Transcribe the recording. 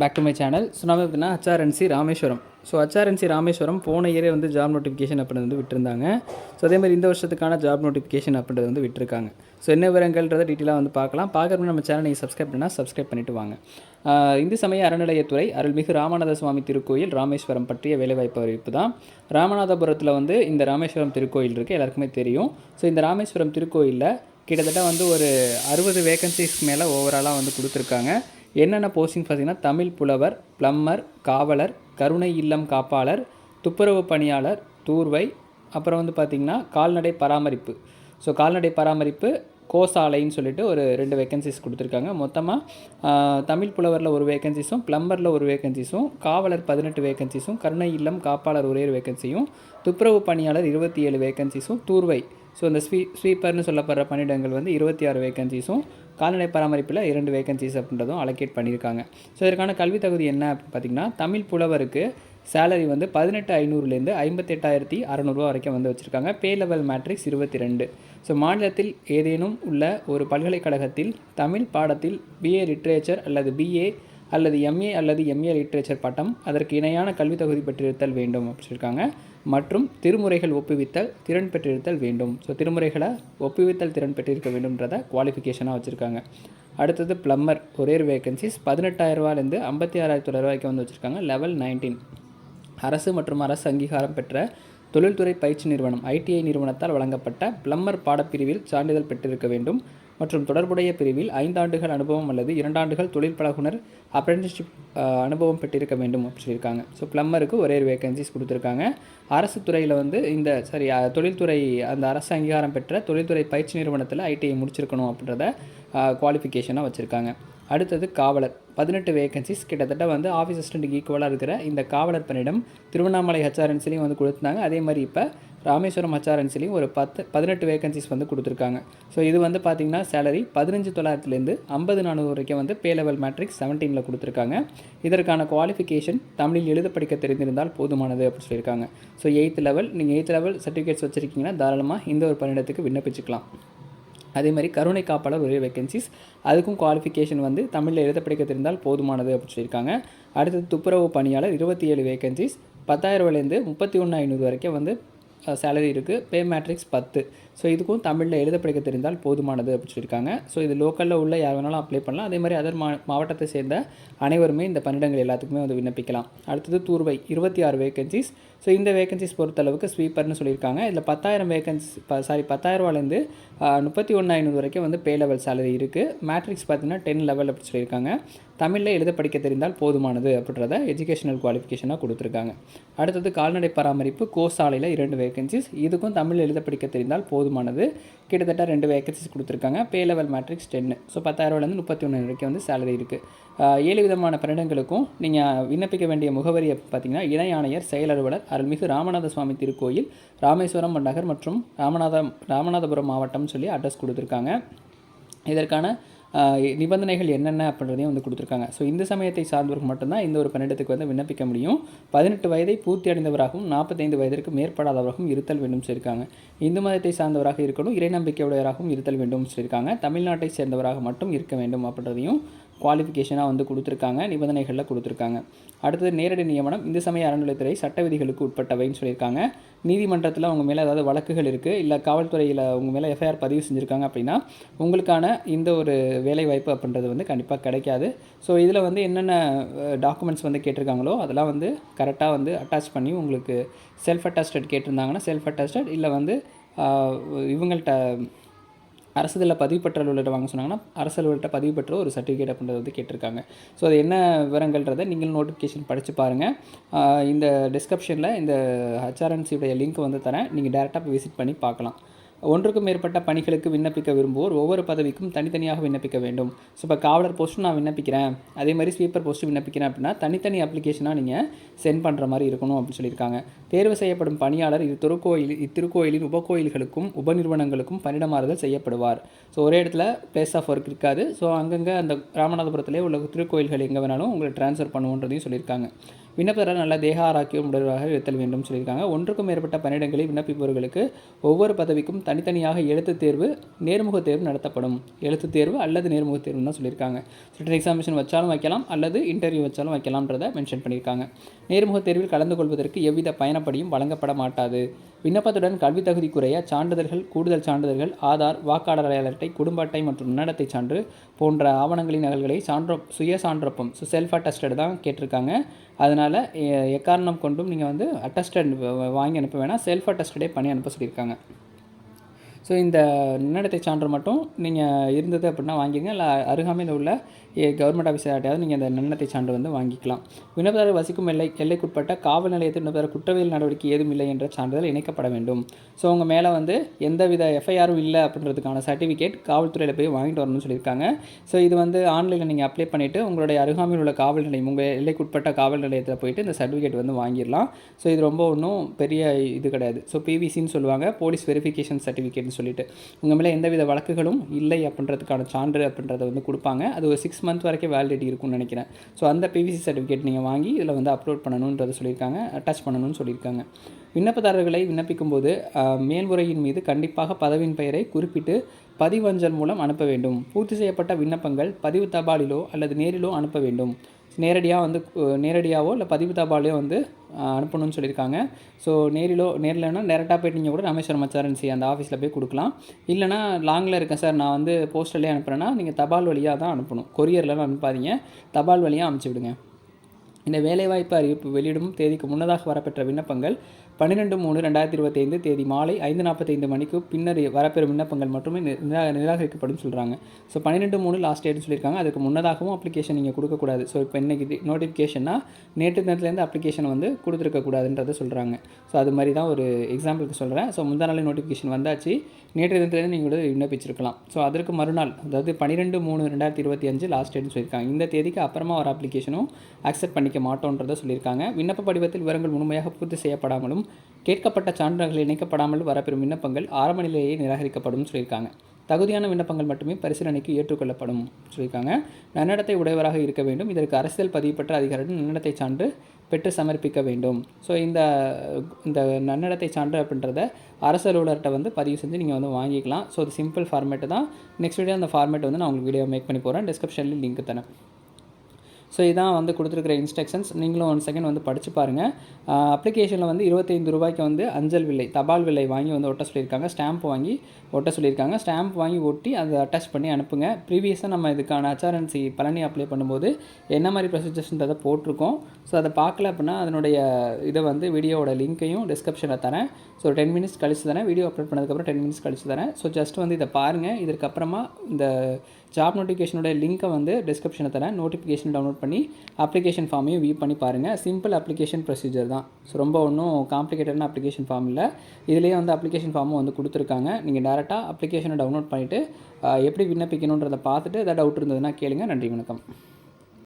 Back to my channel so நம்ம எப்படின்னா HRNC Rameswaram. So HRNC Rameswaram போன இயரே வந்து ஜாப் நோட்டிஃபிகேஷன் அப்படின்றது வந்து விட்டுருந்தாங்க. ஸோ அதே மாதிரி இந்த வருஷத்துக்கான ஜாப் நோட்டிஃபிகேஷன் அப்படின்றது வந்து விட்டுருக்காங்க. ஸோ என்ன விவரங்கள்ன்றத டீட்டெயிலாக வந்து பார்க்கலாம். பார்க்குறப்ப நம்ம சேனல் நீங்கள் சப்ஸ்கிரைப் பண்ணால் சப்ஸ்கிரைப் பண்ணிட்டு வாங்க. இந்து சமய அறநிலையத்துறை அருள்மிகு ராமநாத சுவாமி திருக்கோயில் ராமேஸ்வரம் பற்றிய வேலைவாய்ப்பு அறிவிப்பு தான். ராமநாதபுரத்தில் வந்து இந்த ராமேஸ்வரம் திருக்கோயில் இருக்குது எல்லாருக்குமே தெரியும். ஸோ இந்த ராமேஸ்வரம் திருக்கோயிலில் கிட்டத்தட்ட வந்து ஒரு அறுபது வேகன்சிஸ்க்கு மேலே ஓவராலாக வந்து கொடுத்துருக்காங்க. என்னென்ன போஸ்டிங் பார்த்தீங்கன்னா தமிழ் புலவர் பிளம்மர் காவலர் கருணை இல்லம் காப்பாளர் துப்புரவு பணியாளர் தூர்வை அப்புறம் வந்து பார்த்திங்கன்னா கால்நடை பராமரிப்பு. ஸோ கால்நடை பராமரிப்பு கோசாலைன்னு சொல்லிட்டு ஒரு ரெண்டு வேகன்சிஸ் கொடுத்துருக்காங்க. மொத்தமாக தமிழ் புலவரில் ஒரு வேகன்சிஸும் பிளம்பரில் ஒரு வேகன்சிஸும் காவலர் பதினெட்டு வேகன்சிஸும் கருணை இல்லம் காப்பாளர் ஒரே ஒரு வேகன்சியும் துப்புரவு பணியாளர் இருபத்தி ஏழு வேகன்சிஸும் தூர்வை. ஸோ இந்த ஸ்வீ ஸ்வீப்பர்னு சொல்லப்படுற பணியிடங்கள் வந்து இருபத்தி ஆறு வேகன்சிஸும் கால்நடை பராமரிப்பில் இரண்டு வேகன்சிஸ் அப்படின்றதும் அலோகேட் பண்ணியிருக்காங்க. ஸோ இதற்கான கல்வி தகுதி என்ன அப்படின்னு பார்த்தீங்கன்னா தமிழ் புலவருக்கு சேலரி வந்து பதினெட்டு ஐநூறுலேருந்து ஐம்பத்தெட்டாயிரத்தி அறநூறுவா வரைக்கும் வந்து வச்சுருக்காங்க. பே லெவல் மேட்ரிக்ஸ் இருபத்தி ரெண்டு. ஸோ மாநிலத்தில் ஏதேனும் உள்ள ஒரு பல்கலைக்கழகத்தில் தமிழ் பாடத்தில் பிஏ லிட்ரேச்சர் அல்லது பிஏ அல்லது எம்ஏ அல்லது எம்ஏ லிட்ரேச்சர் பட்டம் அதற்கு இணையான கல்வி தகுதி பெற்றிருத்தல் வேண்டும் அப்படின்னு சொல்லியிருக்காங்க மற்றும் திருமுறைகள் ஒப்புவித்தல் திறன் பெற்றிருத்தல் வேண்டும். ஸோ திருமுறைகளை ஒப்புவித்தல் திறன் பெற்றிருக்க வேண்டும்ன்றதை குவாலிஃபிகேஷனாக வச்சுருக்காங்க. அடுத்தது ப்ளம்மர் ஒரே ஒரு வேகன்சிஸ் பதினெட்டாயிரரூவாலேருந்து ஐம்பத்தி ஆறாயிரத்தி தொள்ளாயிரூவாய்க்கு வந்து வச்சுருக்காங்க. லெவல் நைன்டீன் அரசு மற்றும் அரசு அங்கீகாரம் பெற்ற தொழில்துறை பயிற்சி நிறுவனம் ஐடிஐ நிறுவனத்தால் வழங்கப்பட்ட பிளம்மர் பாடப்பிரிவில் சான்றிதழ் பெற்றிருக்க வேண்டும். மற்றும் தொடர்புடைய பிரிவில் ஐந்தாண்டுகள் அனுபவம் அல்லது இரண்டாண்டுகள் தொழில் பழகுனர் அப்ரெண்டிஸ்ஷிப் அனுபவம் பெற்றிருக்க வேண்டும் அப்படின்னு சொல்லியிருக்காங்க. ஸோ பிளம்மருக்கு ஒரே ஒரு வேகன்சிஸ் கொடுத்துருக்காங்க. அரசு துறையில் வந்து இந்த சாரி தொழில்துறை அந்த அரசு அங்கீகாரம் பெற்ற தொழில்துறை பயிற்சி நிறுவனத்தில் ஐடிஐ முடிச்சிருக்கணும் அப்படின்றத குவாலிஃபிகேஷனாக வச்சுருக்காங்க. அடுத்தது காவலர். பதினெட்டு வேகன்சிஸ் கிட்டத்தட்ட வந்து ஆஃபீஸ் அசிஸ்டண்ட்டுக்கு ஈக்குவலாக இருக்கிற இந்த காவலர் பணியிடம் திருவண்ணாமலை ஹெச்ஆர்என்சிலையும் வந்து கொடுத்துருந்தாங்க. அதே மாதிரி இப்போ ராமேஸ்வரம் ஹெச்ஆர்என்சிலையும் ஒரு பத்து பதினெட்டு வேகன்சிஸ் வந்து கொடுத்துருக்காங்க. ஸோ இது வந்து பார்த்திங்கன்னா சேலரி பதினஞ்சு தொள்ளாயிரத்துலேருந்து ஐம்பது நானூறு வரைக்கும் வந்து பே லெவல் மேட்ரிக்ஸ் செவன்டீனில் கொடுத்துருக்காங்க. இதற்கான குவாலிஃபிகேஷன் தமிழில் எழுத படிக்க தெரிந்திருந்தால் போதுமானது அப்படின்னு சொல்லியிருக்காங்க. ஸோ எயித் லெவல் நீங்கள் எயித் லெவல் சர்டிஃபிகேட்ஸ் வச்சுருக்கீங்கன்னா தாராளமாக இந்த ஒரு பணியிடத்துக்கு விண்ணப்பிச்சுக்கலாம். அதே மாதிரி கருணை காப்பாளர் ஒரே வேகன்சிஸ் அதுக்கும் குவாலிஃபிகேஷன் வந்து தமிழில் எழுத படிக்க தெரிந்தால் போதுமானது அப்படின்னு சொல்லியிருக்காங்க. அடுத்தது துப்புரவு பணியாளர் இருபத்தி ஏழு வேகன்சிஸ் பத்தாயிரரூவாலேருந்து முப்பத்தி ஒன்று ஐநூறு வரைக்கும் வந்து சேலரி இருக்குது பே மேட்ரிக்ஸ் பத்து. ஸோ இதுக்கும் தமிழில் எழுத படிக்க தெரிந்தால் போதுமானது அப்படின்னு சொல்லியிருக்காங்க. ஸோ இது லோக்கலில் உள்ள யார் வேணாலும் அப்ளை பண்ணலாம். அதே மாதிரி அதர் மா மாவட்டத்தை சேர்ந்த அனைவருமே இந்த பணியிடங்கள் எல்லாத்துக்குமே வந்து விண்ணப்பிக்கலாம். அடுத்தது தூர்வை இருபத்தி ஆறு வேகன்சிஸ் ஸோ இந்த வேகன்சிஸ் பொறுத்தளவுக்கு ஸ்வீப்பர்னு சொல்லியிருக்காங்க. இதில் பத்தாயிரம் வேகன்சி சாரி பத்தாயிரரூவாலேருந்து முப்பத்தி ஒன்று ஐநூறு வரைக்கும் வந்து பே லெவல் சேலரி இருக்குது மேட்ரிக்ஸ் பார்த்தீங்கன்னா டென் லெவல் அப்படி சொல்லியிருக்காங்க. தமிழில் எழுத படிக்க தெரிந்தால் போதுமானது அப்படின்றத எஜுகேஷனல் குவாலிஃபிகேஷனாக கொடுத்துருக்காங்க. அடுத்தது கால்நடை பராமரிப்பு கோசாலையில் இரண்டு வேகன்சிஸ் இதுக்கும் தமிழ் எழுத படிக்க தெரிந்தால் போதுமானது. கிட்டத்தட்ட ரெண்டு வேகன்சிஸ் கொடுத்துருக்காங்க. பே லெவல் மேட்ரிக்ஸ் டென்னு ஸோ பத்தாயிரரூவாலேருந்து முப்பத்தி ஒன்று வரைக்கும் வந்து சேலரி இருக்குது ஏழு விதமான பணியிடங்களுக்கும் நீங்கள் விண்ணப்பிக்க வேண்டிய முகவரியை பார்த்தீங்கன்னா இணை ஆணையர் செயல் அலுவலர் அருள்மிகு ராமநாத சுவாமி திருக்கோயில் ராமேஸ்வரம் நகர் மற்றும் ராமநாதம் ராமநாதபுரம் மாவட்டம்னு சொல்லி அட்ரஸ் கொடுத்துருக்காங்க. இதற்கான நிபந்தனைகள் என்னென்ன அப்படின்றதையும் வந்து கொடுத்துருக்காங்க. ஸோ இந்த சமயத்தை சார்ந்தவர்கள் மட்டும்தான் இந்த ஒரு பணியிடத்துக்கு வந்து விண்ணப்பிக்க முடியும். பதினெட்டு வயதை பூர்த்தி அடைந்தவராகவும் நாற்பத்தைந்து வயதிற்கு மேற்படாதவராகவும் இருத்தல் வேண்டும் சொல்லியிருக்காங்க. இந்து மதத்தை சார்ந்தவராக இருக்கணும் இறை நம்பிக்கையுடையவராகவும் இருத்தல் வேண்டும் சொல்லியிருக்காங்க. தமிழ்நாட்டை சேர்ந்தவராக மட்டும் இருக்க வேண்டும் அப்படின்றதையும் குவாலிஃபிகேஷனாக வந்து கொடுத்துருக்காங்க நிபந்தனைகளில் கொடுத்துருக்காங்க. அடுத்தது நேரடி நியமனம் இந்து சமய அறநிலையத்துறை சட்ட விதிகளுக்கு உட்பட்டவைன்னு சொல்லியிருக்காங்க. நீதிமன்றத்தில் உங்கள் மேலே ஏதாவது வழக்குகள் இருக்குது இல்லை காவல்துறையில் உங்கள் மேலே எஃப்ஐஆர் பதிவு செஞ்சுருக்காங்க அப்படின்னா உங்களுக்கான இந்த ஒரு வேலைவாய்ப்பு அப்படின்றது வந்து கண்டிப்பாக கிடைக்காது. ஸோ இதில் வந்து என்னென்ன டாக்குமெண்ட்ஸ் வந்து கேட்டிருக்காங்களோ அதெல்லாம் வந்து கரெக்டாக வந்து அட்டாச் பண்ணி உங்களுக்கு செல்ஃப் அட்டாஸ்டட் கேட்டிருந்தாங்கன்னா செல்ஃப் அட்டாஸ்டட் இல்லை வந்து இவங்கள்ட்ட அரசுதலில் பதிவு பெற்ற அலுவலர்கிட்ட வாங்க சொன்னாங்கன்னா அரசு அலுவலர்கிட்ட பதிவு பெற்ற ஒரு சர்டிஃபிகேட் அப்படின்றது வந்து கேட்டிருக்காங்க. ஸோ அது என்ன விவரங்கள்ன்றதை நீங்கள் நோட்டிஃபிகேஷன் படித்து பாருங்கள் இந்த டிஸ்கிரிப்ஷனில் இந்த ஹச்ஆர்என்சியுடைய லிங்க் வந்து தரேன். நீங்கள் டேரெக்டாக விசிட் பண்ணி பார்க்கலாம். ஒன்றுக்கும் மேற்பட்ட பணிகளுக்கு விண்ணப்பிக்க விரும்புவோர் ஒவ்வொரு பதவிக்கும் தனித்தனியாக விண்ணப்பிக்க வேண்டும். ஸோ இப்போ காவலர் போஸ்ட்டும் நான் விண்ணப்பிக்கிறேன். அதே மாதிரி ஸ்வீப்பர் போஸ்ட்டு விண்ணப்பிக்கிறேன் அப்படின்னா தனித்தனி அப்ளிகேஷனாக நீங்கள் சென்ட் பண்ணுற மாதிரி இருக்கணும் அப்படின்னு சொல்லியிருக்காங்க. தேர்வு செய்யப்படும் பணியாளர் இது திருக்கோயில் இத்திருக்கோயிலின் உபகோயில்களுக்கும் உபநிறுவனங்களுக்கும் பணிடமாறுதல் செய்யப்படுவார். ஸோ ஒரே இடத்துல பிளேஸ் ஆஃப் ஒர்க் இருக்காது. ஸோ அங்கங்கே அந்த ராமநாதபுரத்திலே உள்ள திருக்கோயில்கள் எங்கே வேணாலும் உங்களை ட்ரான்ஸ்ஃபர் பண்ணுவோன்றதையும் சொல்லியிருக்காங்க. விண்ணப்பதாரர் நல்ல தேக ஆரோக்கியம் உடலாக இருத்தல் வேண்டும் சொல்லியிருக்காங்க. ஒன்றுக்கும் மேற்பட்ட பணியிடங்களில் விண்ணப்பிப்பவர்களுக்கு ஒவ்வொரு பதவிக்கும் தனித்தனியாக எழுத்துத் தேர்வு நேர்முகத் தேர்வு நடத்தப்படும். எழுத்து தேர்வு அல்லது நேர்முகத் தேர்வு தான் சொல்லியிருக்காங்க. ரிட்டன் எக்ஸாமினேஷன் வச்சாலும் வைக்கலாம் அல்லது இன்டர்வியூ வச்சாலும் வைக்கலாம்ன்றதை மென்ஷன் பண்ணியிருக்காங்க. நேர்முக தேர்வில் கலந்து கொள்வதற்கு எவ்வித பயணப்படியும் வழங்கப்பட மாட்டாது. விண்ணப்பத்துடன் கல்வி தகுதி குறைய சான்றிதழ்கள் கூடுதல் சான்றிதழ்கள் ஆதார் வாக்காளர் அடையாள குடும்ப அட்டை மற்றும் நடத்தை சான்று போன்ற ஆவணங்களின் நகல்களை சான்றொ சுய சான்றொப்பம் ஸோ செல்ஃப் அட்டஸ்டட் தான் கேட்டிருக்காங்க. அதனால் எக்காரணம் கொண்டும் நீங்கள் வந்து அட்டஸ்டட் வாங்கி அனுப்ப வேணாம். செல்ஃப் அட்டஸ்டடே பண்ணி அனுப்ப சொல்லியிருக்காங்க. ஸோ இந்த நன்னடத்தை சான்று மட்டும் நீங்கள் இருந்தது அப்படின்னா வாங்கிங்க இல்லை அருகாமையில் உள்ள கவர்மெண்ட் ஆஃபீஸர் ஆட்டையாவது நீங்கள் இந்த நன்னடத்தை சான்று வந்து வாங்கிக்கலாம். விண்ணப்பதாரர் வசிக்கும் எல்லை எல்லைக்குட்பட்ட காவல் நிலையத்தில் விண்ணப்பதாரர் குற்றவியல் நடவடிக்கை ஏதும் இல்லை என்ற சான்றிதழ் இணைக்கப்பட வேண்டும். ஸோ உங்கள் மேலே வந்து எந்தவித எஃப்ஐஆரும் இல்லை அப்படின்றதுக்கான சர்டிஃபிகேட் காவல்துறையில் போய் வாங்கிட்டு வரணும்னு சொல்லியிருக்காங்க. ஸோ இது வந்து ஆன்லைனில் நீங்கள் அப்ளை பண்ணிவிட்டு உங்களுடைய அருகாமையில் உள்ள காவல் நிலையம் உங்கள் எல்லைக்குட்பட்ட காவல் நிலையத்தில் போயிட்டு இந்த சர்டிஃபிகேட் வந்து வாங்கிடலாம். ஸோ இது ரொம்ப ஒன்றும் பெரிய இது கிடையாது. ஸோ பிவிசின்னு சொல்லுவாங்க. போலீஸ் வெரிஃபிகேஷன் சர்டிஃபிகேட்னு சொல்லிட்டு உங்கள் மேலே எந்தவித வழக்குகளும் இல்லை அப்படின்றதுக்கான சான்று அப்படின்றத வந்து கொடுப்பாங்க. அது ஒரு சிக்ஸ் மந்த் வரைக்கும் வேலிடிட்டி இருக்கும்னு நினைக்கிறேன். ஸோ அந்த பிவிசி சர்டிஃபிகேட் நீங்கள் வாங்கி இதில் வந்து அப்லோட் பண்ணணுன்றதை சொல்லியிருக்காங்க அட்டாச் பண்ணணும்னு சொல்லியிருக்காங்க. விண்ணப்பதாரர்களை விண்ணப்பிக்கும்போது மேல்முறையின் மீது கண்டிப்பாக பதவியின் பெயரை குறிப்பிட்டு பதிவஞ்சல் மூலம் அனுப்ப வேண்டும். பூர்த்தி செய்யப்பட்ட விண்ணப்பங்கள் பதிவு தபாலிலோ அல்லது நேரிலோ அனுப்ப வேண்டும். நேரடியாக வந்து நேரடியாகவோ இல்லை பதிவு தபாலையோ வந்து அனுப்பணும்னு சொல்லியிருக்காங்க. ஸோ நேரிலோ நேரில்னா டேரெக்டாக போய்ட்டு நீங்கள் கூட ராமேஸ்வரம் மச்சாரன்சி அந்த ஆஃபீஸில் போய் கொடுக்கலாம். இல்லைனா லாங்கில் இருக்கேன் சார் நான் வந்து போஸ்டல்லே அனுப்புகிறேன்னா நீங்கள் தபால் வழியாக தான் அனுப்பணும். கொரியர்லாம் அனுப்பாதீங்க. தபால் வழியாக அனுப்பிச்சி விடுங்க. இந்த வேலைவாய்ப்பு அறிவிப்பு வெளியிடும் தேதிக்கு முன்னதாக வரப்பெற்ற விண்ணப்பங்கள் பன்னிரெண்டு மூணு ரெண்டாயிரத்தி இருபத்தைந்து தேதி மாலை ஐந்து நாற்பத்தைந்து மணிக்கு பின்னர் வரப்பெறும் விண்ணப்பங்கள் மட்டுமே நிரா- நிராகரிக்கப்படும் சொல்கிறாங்க ஸோ பன்னிரெண்டு மூணு லாஸ்ட் டேட்னு சொல்லியிருக்காங்க. அதுக்கு முன்னதாகவும் அப்ளிகேஷன் நீங்கள் கொடுக்கக்கூடாது. ஸோ இப்போ இன்றைக்கி நோட்டிஃபிகேஷன்னா நேற்று நேரத்துலேருந்து அப்ளிகேஷன் வந்து கொடுத்துருக்கக்கூடாதுன்றதை சொல்கிறாங்க ஸோ அது மாதிரி தான் ஒரு எக்ஸாம்பிளுக்கு சொல்கிறேன் ஸோ முந்தா நாள் நோட்டிஃபிகேஷன் வந்தாச்சு. நேற்று தினத்துலேருந்து நீங்கள் கூட விண்ணப்பிச்சிருக்கலாம். ஸோ அதற்கு மறுநாள் அதாவது பன்னிரெண்டு மூணு ரெண்டாயிரத்தி இருபத்தி அஞ்சு லாஸ்ட் டேட்னு சொல்லியிருக்காங்க. இந்த தேதிக்கு அப்புறமா ஒரு அப்ளிகேஷனும் அக்செப்ட் பண்ணிக்க மாட்டோன்றதை சொல்லியிருக்காங்க. விண்ணப்ப படிவத்தில் விவரங்கள் முழுமையாக பூர்த்தி செய்யப்படாமலும் கேட்கப்பட்ட சான்றுகள் இணைக்கப்படாமல் வரப்பெறும் விண்ணப்பங்கள் ஆரம்ப நிலையே நிராகரிக்கப்படும் சொல்லியிருக்காங்க. தகுதியான விண்ணப்பங்கள் மட்டுமே பரிசீலனைக்கு ஏற்றுக்கொள்ளப்படும் சொல்லியிருக்காங்க. நன்னடத்தை உடையவராக இருக்க வேண்டும். இதற்கு அரசியல் பதிவு பெற்ற அதிகாரிகள் நன்னடத்தை சான்று பெற்று சமர்ப்பிக்க வேண்டும். ஸோ இந்த இந்த நன்னடத்தை சான்று அப்படின்றத அரசு அலுவலர்கிட்ட வந்து பதிவு செஞ்சு நீங்கள் வந்து வாங்கிக்கலாம். ஸோ அது சிம்பிள் ஃபார்மேட்டு தான். நெக்ஸ்ட் வீடியோ அந்த ஃபார்மேட் வந்து நான் உங்களுக்கு வீடியோ மேக் பண்ணி போகிறேன் டிஸ்கிரிப்ஷன்லேயும் லிங்க் தரேன். ஸோ இதான் வந்து கொடுத்துருக்குற இன்ஸ்ட்ரக்ஷன்ஸ் நீங்களும் ஒன் செகண்ட் வந்து படித்து பாருங்கள் அப்ளிகேஷனில் வந்து இருபத்தைந்து ரூபாய்க்கு வந்து அஞ்சல் விலை தபால் விலை வாங்கி வந்து ஒட்ட சொல்லியிருக்காங்க. ஸ்டாம்ப் வாங்கி ஒட்ட சொல்லியிருக்காங்க. ஸ்டாம்ப் வாங்கி ஒட்டி அதை அட்டாச் பண்ணி அனுப்புங்க. ப்ரீவியஸாக நம்ம இதுக்கான ஹச்ஆர்என்சி பழனி அப்ளை பண்ணும்போது என்ன மாதிரி ப்ரொசீஜர்ஸ்ன்றதை போட்டிருக்கோம். ஸோ அதை பார்க்கல அப்படின்னா அதனுடைய இதை வந்து வீடியோவோட லிங்க்கையும் டிஸ்கிரிப்ஷனில் தரேன். ஸோ டென் மினிட்ஸ் கழிச்சு தரேன். வீடியோ அப்லோட் பண்ணதுக்கப்புறம் டென் மினிட்ஸ் கழிச்சு தரேன். ஸோ ஜஸ்ட் வந்து இதை பாருங்கள் இதற்கப்புறமா இந்த ஜாப் நோட்டிஃபிகேஷனோட லிங்க்கை வந்து டிஸ்கிரிப்ஷனில் தரேன். நோட்டிஃபிகேஷன் டவுன்லோட் பண்ணி அப்ளிகேஷன் ஃபார்மையும் வியூ பண்ணி பாருங்கள் சிம்பிள் அப்ளிகேஷன் ப்ரொசீஜர் தான். ஸோ ரொம்ப ஒன்றும் காம்ப்ளிகேட்டடான அப்ளிகேஷன் ஃபார்ம் இல்லை. இதுலேயே வந்து அப்ளிகேஷன் ஃபார்மும் வந்து கொடுத்துருக்காங்க. நீங்கள் டேரெக்டாக அப்ளிகேஷனை டவுன்லோட் பண்ணிவிட்டு எப்படி விண்ணப்பிக்கணுன்றதை பார்த்துட்டு ஏதாவது டவுட் இருந்ததுன்னா கேளுங்க. நன்றி வணக்கம்.